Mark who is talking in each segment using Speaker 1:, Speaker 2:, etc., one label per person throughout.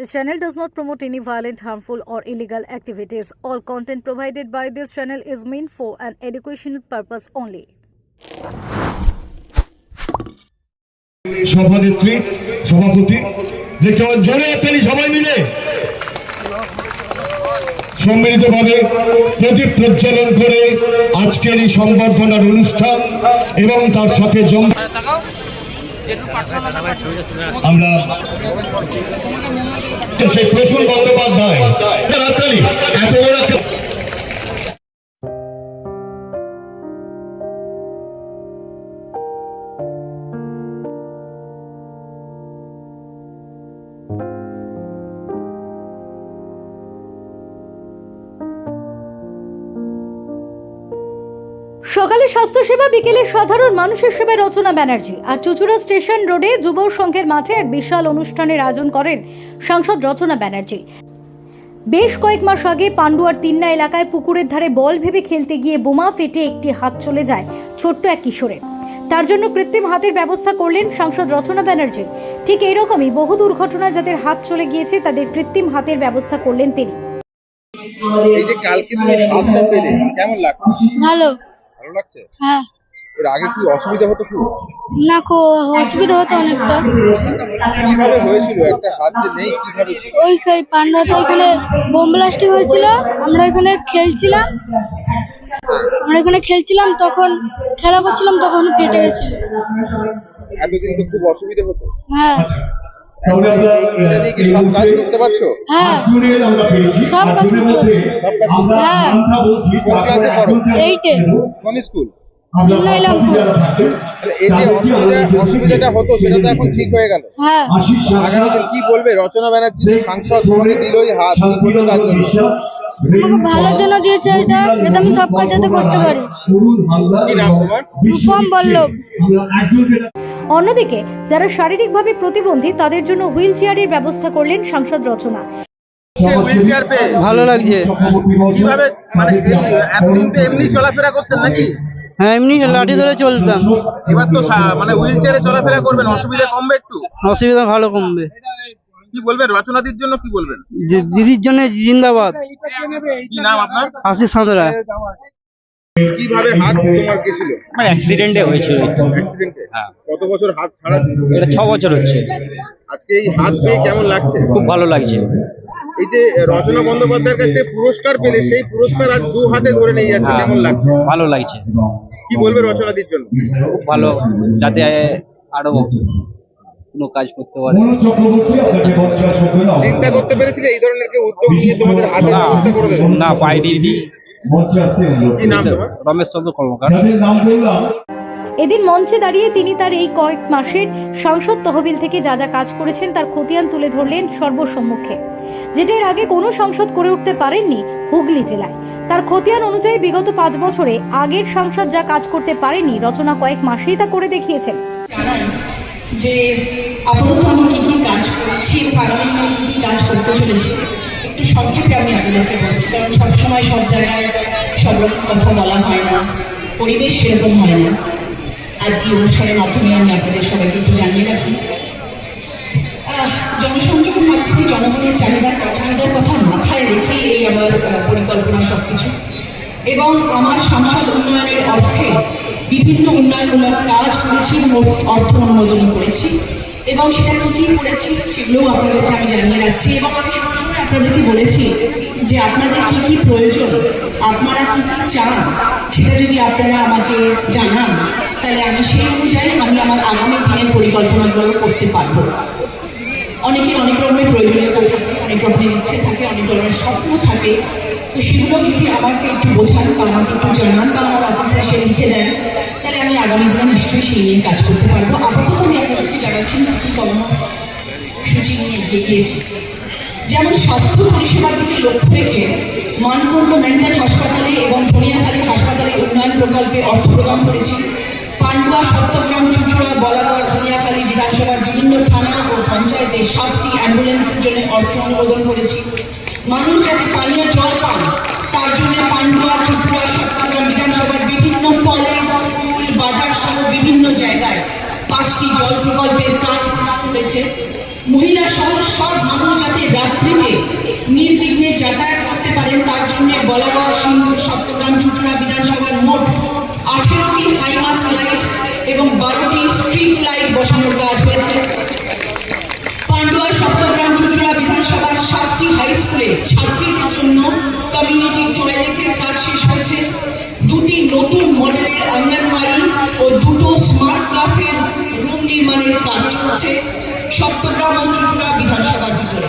Speaker 1: This channel does not promote any violent, harmful, or illegal activities. All content provided by this channel is meant for an educational purpose only.
Speaker 2: সম্মিলিতভাবে প্রদীপ প্রজ্বলন করে আজকের এই সংবর্ধনার অনুষ্ঠান এবং তার সাথে জম আমরা সেই প্রসূন বন্দ্যোপাধ্যায়। হাততালি এত বড় একটা
Speaker 1: সকালে স্বাস্থ্যসেবা বিকেলে সাধারণ মানুষের সেবায় রচনা ব্যানার্জি। আর চুচুড়া স্টেশন রোডে যুব সংঘের মাঠে এক বিশাল অনুষ্ঠানের আয়োজন করেন সাংসদ রচনা ব্যানার্জি। বেশ কয়েক মাস আগে পান্ডুয়ার তিন্না এলাকায় পুকুরের ধারে বল ভেবে খেলতে গিয়ে বোমা ফেটে একটি হাত চলে যায় ছোট্ট এক কিশোরের। তার জন্য কৃত্রিম হাতের ব্যবস্থা করলেন সাংসদ রচনা ব্যানার্জি। ঠিক এইরকমই বহু দুর্ঘটনায় যাদের হাত চলে গিয়েছে তাদের কৃত্রিম হাতের ব্যবস্থা করলেন তিনি।
Speaker 3: এই যে কালকে তুমি হাতটা পেলে কেমন লাগছে?
Speaker 4: ভালো।
Speaker 3: ভালো লাগছে?
Speaker 4: হ্যাঁ।
Speaker 3: এর আগে কি অসুবিধা হতো খুব?
Speaker 4: না খুব অসুবিধা হতো অনেকটা।
Speaker 3: কীভাবে হয়েছিল? একটা হাত যে নেই কীভাবে ছিল?
Speaker 4: ওই খাই পান্ডাতে ওইখানে বোম ব্লাস্টিং হয়েছিল। আমরা এখানে খেলছিলাম। আমরা এখানে খেলছিলাম তখন খেলা করছিলাম তখন কেটে গেছে।
Speaker 3: এতদিন তো খুব অসুবিধা হতো।
Speaker 4: হ্যাঁ।
Speaker 3: সব কাজ করতে পারছ?
Speaker 4: হ্যাঁ। সব কাজ করতে পারছি।
Speaker 3: সব কাজ
Speaker 4: হ্যাঁ
Speaker 3: কোন ক্লাসে পড়ো?
Speaker 4: এইটে।
Speaker 3: কোন স্কুল
Speaker 4: তিন্না ইলামপুর
Speaker 3: তাহলে এই যে অসুবিধা অসুবিধাটা হতো সেটা তো এখন ঠিক হয়ে গেল।
Speaker 4: হ্যাঁ।
Speaker 3: আগামী দিন কি বলবে? রচনা ব্যানার্জি যে সাংসদ দিলই দিল হাত তার জন্য।
Speaker 4: আমাকে ভালোর জন্য দিয়েছে এটা যাতে আমি সব কাজ যাতে করতে পারি। রূপম বল্লভ।
Speaker 1: অন্যদিকে যারা শারীরিকভাবে প্রতিবন্ধী তাদের জন্য হুইল চেয়ারের ব্যবস্থা করলেন সাংসদ রচনা।
Speaker 3: সে হুইল চেয়ার পেয়ে?
Speaker 5: ভালো লাগছে।
Speaker 3: কীভাবে? মানে এতদিন তো এমনি চলাফেরা করতেন নাকি?
Speaker 5: হ্যাঁ এমনি লাঠি ধরে চলতাম।
Speaker 3: এবার তো মানে হুইল চেয়ারে চলাফেরা করবেন অসুবিধা কমবে একটু?
Speaker 5: অসুবিধা ভালো কমবে।
Speaker 3: কি বলবেন? রচনাদির জন্য কি বলবেন?
Speaker 5: দিদির জন্য জিন্দাবাদ।
Speaker 3: কি নাম আপনার?
Speaker 5: আশিস সাঁতরা।
Speaker 3: কীভাবে হাত তোমার গেছিল
Speaker 6: আমার অ্যাক্সিডেন্টে হয়েছিল।
Speaker 3: অ্যাক্সিডেন্টে
Speaker 6: হ্যাঁ।
Speaker 3: কত বছর হাত ছাড়া
Speaker 6: এটা ছ বছর হচ্ছে।
Speaker 3: আজকে এই হাত পেয়ে কেমন লাগছে?
Speaker 6: খুব ভালো লাগছে।
Speaker 3: এই যে রচনা বন্দ্যোপাধ্যায়ের কাছে পুরস্কার পেলে সেই পুরস্কার আজ দু হাতে ধরে নিয়ে যাচ্ছে।
Speaker 6: হ্যাঁ,
Speaker 3: কেমন লাগছে?
Speaker 6: ভালো লাগছে।
Speaker 3: কি বলবে রচনাদির জন্য?
Speaker 6: খুব ভালো। যাতে আরও কোনো কাজ করতে পারে।
Speaker 3: চিন্তা করতে পেরেছিলে এই ধরনের কেউ উদ্যোগ নিয়ে তোমাদের হাতে ব্যবস্থা করে দেবে?
Speaker 6: না পাইনি।
Speaker 3: কি নাম তোমার?
Speaker 6: রমেশ চন্দ্র কর্মকার
Speaker 1: এদিন মঞ্চে দাঁড়িয়ে তিনি তার এই কয়েক মাসের সাংসদ তহবিল থেকে যা যা কাজ করেছেন তার খতিয়ান তুলে ধরলেন সর্বসম্মুখে। যেটা এর আগে কোনো সংসদ করে উঠতে পারেননি হুগলি জেলায়। তার খতিয়ান অনুযায়ী বিগত পাঁচ বছরে আগের সাংসদ যা কাজ করতে পারেনি রচনা কয়েক মাসেই তা করে দেখিয়েছেন।
Speaker 7: যে আপাতত আমি কি কি কাজ করছি এবং আগামীকাল কি কি কাজ করতে চলেছি, একটু সংক্ষেপে আমি আপনাদেরকে বলছি, কারণ সবসময় সব জায়গায় সব রকম কথা বলা হয় না, পরিবেশ সেরকম হয় না। আজকে এই অনুষ্ঠানের মাধ্যমে আমি আপনাদের সবাইকে একটু জানিয়ে রাখি। জনসংযোগের মাধ্যমে জনগণের চাহিদা চাহিদার কথা মাথায় রেখে এই আমার পরিকল্পনা সবকিছু। এবং আমার সংসদ উন্নয়নের অর্থে বিভিন্ন উন্নয়নমূলক কাজ করেছি অর্থ অনুমোদন করেছি এবং সেটা কি করেছি সেগুলোও আপনাদেরকে আমি জানিয়ে রাখছি এবং আমি সবসময় আপনাদেরকে বলেছি যে আপনাদের কি কি প্রয়োজন, আপনারা কি কি চান, সেটা যদি আপনারা আমাকে জানান, তাহলে আমি সেই অনুযায়ী আমি আমার আগামী দিনের পরিকল্পনাগুলো করতে পারব। অনেকের অনেক রকমের প্রয়োজনীয়তা থাকে, অনেক রকমের ইচ্ছে থাকে, অনেক রকমের স্বপ্ন থাকে তো সেগুলো যদি আমাকে একটু বোঝান বা আমাকে একটু জানান বা আমার অফিসে এসে লিখে দেন, তাহলে আমি আগামী দিনে নিশ্চয়ই সেই নিয়ে কাজ করতে পারব। আপাতত আমি আপনাদেরকে জানাচ্ছি কর্মসূচি নিয়ে এগিয়ে গিয়েছি। যেমন স্বাস্থ্য পরিষেবার দিকে লক্ষ্য রেখে মানকুণ্ড মেন্টাল হাসপাতালে এবং ধনিয়াখালী হাসপাতালে উন্নয়ন প্রকল্পে অর্থ প্রদান করেছি। পান্ডুয়া, সপ্তগ্রাম, চুচুড়া, বলাগড়, ধনিয়াখালী বিধানসভার বিভিন্ন থানা ও পঞ্চায়েতে সাতটি অ্যাম্বুলেন্সের জন্য অর্থ অনুমোদন করেছি। মানুষ যাতে পানীয় জল পান তার জন্য পান্ডুয়া, চুচুড়া সপ্তগ্রাম বিধানসভার বিভিন্ন কলেজ বাজার সহ বিভিন্ন জায়গায় পাঁচটি জল প্রকল্পের কাজ হয়েছে মহিলা সহ সব মানুষ যাতে যাত্রীকে নির্বিঘ্নে যাতায়াত করতে পারেন, তার জন্য বলাগড়, সিঙ্গুর, সপ্তগ্রাম, চুচুড়া বিধানসভার মোট আঠেরোটি হাইমাস লাইট এবং বারোটি স্ট্রিট লাইট বসানোর কাজ হয়েছে। স্কুলে ছাত্রীদের জন্য কমিউনিটি টয়লেটের কাজ শেষ হয়েছে। দুটি নতুন মডেলের অঙ্গনবাড়ি ও দুটো স্মার্ট ক্লাসের রুম নির্মাণের কাজ চলছে সপ্তগ্রাম ও চুচুড়া বিধানসভার ভিতরে।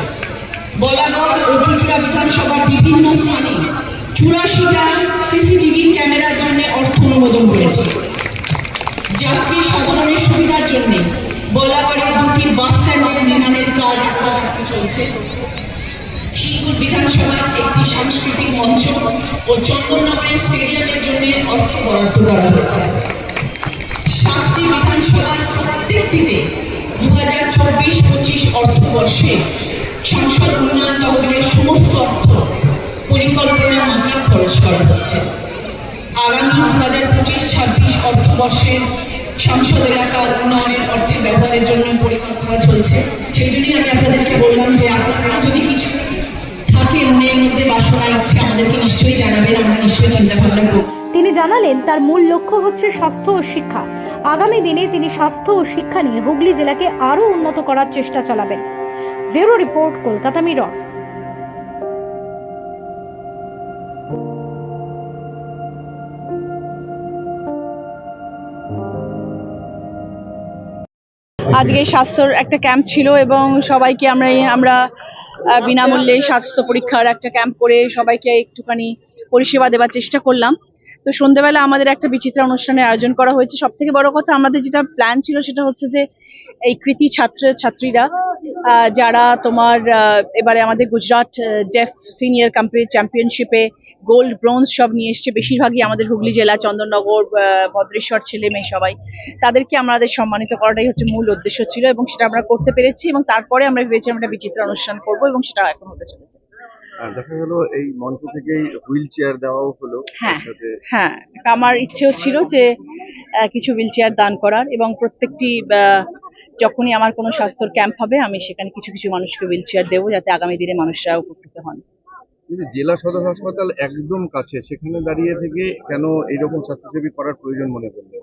Speaker 7: বলাগড় ও চুচুড়া বিধানসভার বিভিন্ন স্থানে চুরাশিটা সিসিটিভি ক্যামেরার জন্য অর্থ অনুমোদন করেছে। যাত্রী সাধারণের সুবিধার জন্য বলাগড়ে দুটি বাস স্ট্যান্ডের নির্মাণের কাজ চলছে। সিঙ্গুর বিধানসভার একটি সাংস্কৃতিক মঞ্চ ও চন্দননগরের স্টেডিয়ামের জন্য অর্থ বরাদ্দ করা হয়েছে। সাতটি বিধানসভার প্রত্যেকটিতে দু হাজার চব্বিশ পঁচিশ অর্থবর্ষে সংসদ উন্নয়ন তহবিলের সমস্ত অর্থ পরিকল্পনা মাফিক খরচ করা হচ্ছে। আগামী দু হাজার পঁচিশ ছাব্বিশ অর্থবর্ষের সংসদ এলাকার উন্নয়নের অর্থের ব্যবহারের জন্য পরিকল্পনা চলছে। সেই জন্যই আমি আপনাদেরকে বললাম যে আপনারা যদি কিছু থাকে মনের মধ্যে বাসনা ইচ্ছে আমাদেরকে নিশ্চয়ই জানাবেন আমরা নিশ্চয়ই চিন্তা ভাবনা করব।
Speaker 1: তিনি জানালেন তার মূল লক্ষ্য হচ্ছে স্বাস্থ্য ও শিক্ষা। আগামী দিনে তিনি স্বাস্থ্য ও শিক্ষা নিয়ে হুগলি জেলাকে আরও উন্নত করার চেষ্টা চালাবেন। Bureau report Kolkata mirror.
Speaker 8: আজকে স্বাস্থ্যর একটা ক্যাম্প ছিল এবং সবাইকে আমরা আমরা বিনামূল্যে স্বাস্থ্য পরীক্ষার একটা ক্যাম্প করে সবাইকে একটুখানি পরিষেবা দেওয়ার চেষ্টা করলাম। তো সন্ধ্যেবেলা আমাদের একটা বিচিত্রা অনুষ্ঠানের আয়োজন করা হয়েছে। সব থেকে বড় কথা, আমাদের যেটা প্ল্যান ছিল সেটা হচ্ছে যে এই কৃতি ছাত্র ছাত্রীরা যারা তোমার এবারে আমাদের গুজরাট ডেফ সিনিয়র কম্পিট চ্যাম্পিয়নশিপে গোল্ড ব্রোঞ্জ সব নিয়ে এসছে। বেশিরভাগই আমাদের হুগলি জেলা চন্দননগর ভদ্রেশ্বর ছেলে মেয়ে সবাই। তাদেরকে আমাদের সম্মানিত করাটাই হচ্ছে মূল উদ্দেশ্য ছিল এবং সেটা আমরা করতে পেরেছি এবং তারপরে আমরা ভেবেছিলাম একটা বিচিত্র অনুষ্ঠান করব এবং সেটা এখন হতে চলেছে।
Speaker 3: দেখা গেল এই মঞ্চ থেকেই হুইল চেয়ার দেওয়াও হলো
Speaker 8: হ্যাঁ। হ্যাঁ আমার ইচ্ছেও ছিল যে কিছু হুইল চেয়ার দান করার এবং প্রত্যেকটি যখনই আমার কোনো স্বাস্থ্যর ক্যাম্প হবে, আমি সেখানে কিছু কিছু মানুষকে হুইল চেয়ার দেবো যাতে আগামী দিনে মানুষরা উপকৃত হন।
Speaker 3: জেলা সদর হাসপাতাল একদম কাছে, সেখানে দাঁড়িয়ে থেকে কেন এইরকম স্বাস্থ্যসেবী করার প্রয়োজন মনে করলেন?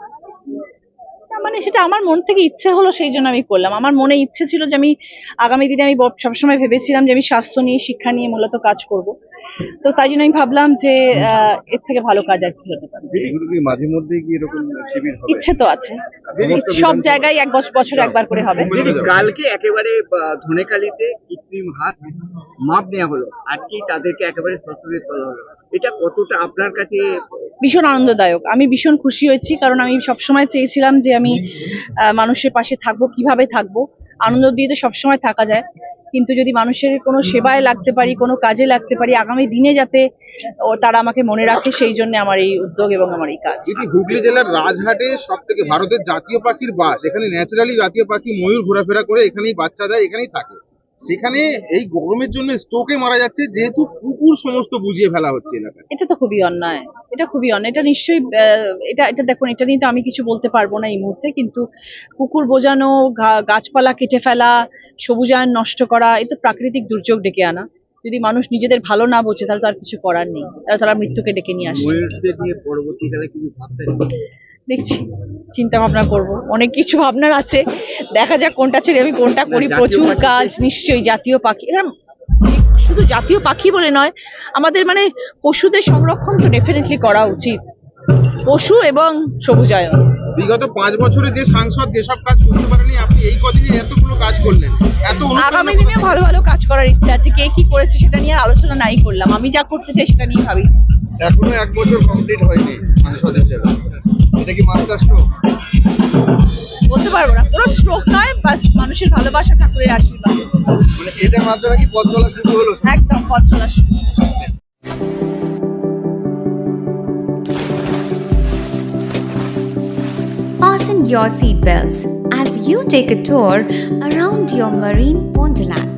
Speaker 8: মানে সেটা আমার মন থেকে ইচ্ছে হলো সেই জন্য আমি করলাম। আমার মনে ইচ্ছে ছিল যে আমি আগামী দিনে আমি সবসময় ভেবেছিলাম যে আমি স্বাস্থ্য নিয়ে শিক্ষা নিয়ে মূলত কাজ করব। তো তাই জন্য আমি ভাবলাম যে আহ, এর থেকে ভালো কাজ আর কি হতে পারে
Speaker 3: মাঝে মধ্যে কি এরকম শিবির হবে?
Speaker 8: ইচ্ছে তো আছে। সব জায়গায় এক বছর বছর একবার করে হবে।
Speaker 5: কালকে একেবারে আহ, ধনেখালিতে কৃত্রিম হাত মাপ নেওয়া হলো। আজকেই তাদেরকে একেবারে সচেতন করা হলো। এটা কতটা আপনার কাছে
Speaker 8: ভীষণ আনন্দদায়ক। আমি ভীষণ খুশি হয়েছি কারণ আমি সবসময় চেয়েছিলাম যে আমি আহ, মানুষের পাশে থাকব কীভাবে থাকব। আনন্দ দিয়ে তো সবসময় থাকা যায়। কিন্তু যদি মানুষের কোনো সেবায় লাগতে পারি কোনো কাজে লাগতে পারি আগামী দিনে যাতে ও তারা আমাকে মনে রাখে সেই জন্য আমার এই উদ্যোগ এবং আমার এই কাজ।
Speaker 3: এটি হুগলি জেলার রাজহাটে সব থেকে ভারতের জাতীয় পাখির বাস। এখানে ন্যাচারালি জাতীয় পাখি ময়ূর ঘোরাফেরা করে এখানেই বাচ্চা দেয় এখানেই থাকে। সেখানে এই গরমের জন্য স্ট্রোকে মারা যাচ্ছে যেহেতু কুকুর সমস্ত বুঝিয়ে ফেলা হচ্ছে এলাকায়।
Speaker 8: এটা তো খুবই অন্যায়। এটা খুবই অন্যায়। এটা নিশ্চয়ই আহ, এটা এটা দেখুন এটা নিয়ে তো আমি কিছু বলতে পারব না এই মুহূর্তে কিন্তু কুকুর বোঝানো গাছপালা কেটে ফেলা সবুজায়ন নষ্ট করা এটা প্রাকৃতিক দুর্যোগ ডেকে আনা। যদি মানুষ নিজেদের ভালো না বোঝে তাহলে তো আর কিছু করার নেই। তাহলে তারা মৃত্যুকে ডেকে নিয়ে আসে দেখছি। চিন্তা ভাবনা করব। অনেক কিছু ভাবনার আছে। দেখা যাক কোনটা ছেড়ে আমি কোনটা করি। প্রচুর কাজ নিশ্চয়ই জাতীয় পাখি। এরম যে- শুধু জাতীয় পাখি বলে নয় আমাদের মানে পশুদের সংরক্ষণ তো ডেফিনেটলি করা উচিত। পশু এবং সবুজায়ন।
Speaker 3: বিগত পাঁচ বছরে যে সাংসদ যেসব কাজ করতে পারেনি আপনি এই কদিনে এতগুলো কাজ করলেন। এত
Speaker 8: আগামী দিনে ভালো ভালো কাজ করার ইচ্ছা আছে। কে কি করেছে সেটা নিয়ে আর আলোচনা নাই করলাম। আমি যা করতে চাই সেটা নিয়ে ভাবি।
Speaker 3: এখনও এক বছর কমপ্লিট হয়নি সাংসদ হিসেবে। এটা কি মাস্টার স্ট্রোক
Speaker 8: বলতে পারব না কোনো স্ট্রোক নয় বাস মানুষের ভালোবাসা ঠাকুরের আশীর্বাদ
Speaker 3: মানে এটার মাধ্যমে কি পথ চলা শুরু হলো
Speaker 8: একদম পথ চলা শুরু।
Speaker 9: Fasten your seatbelts as you take a tour around your marine wonderland.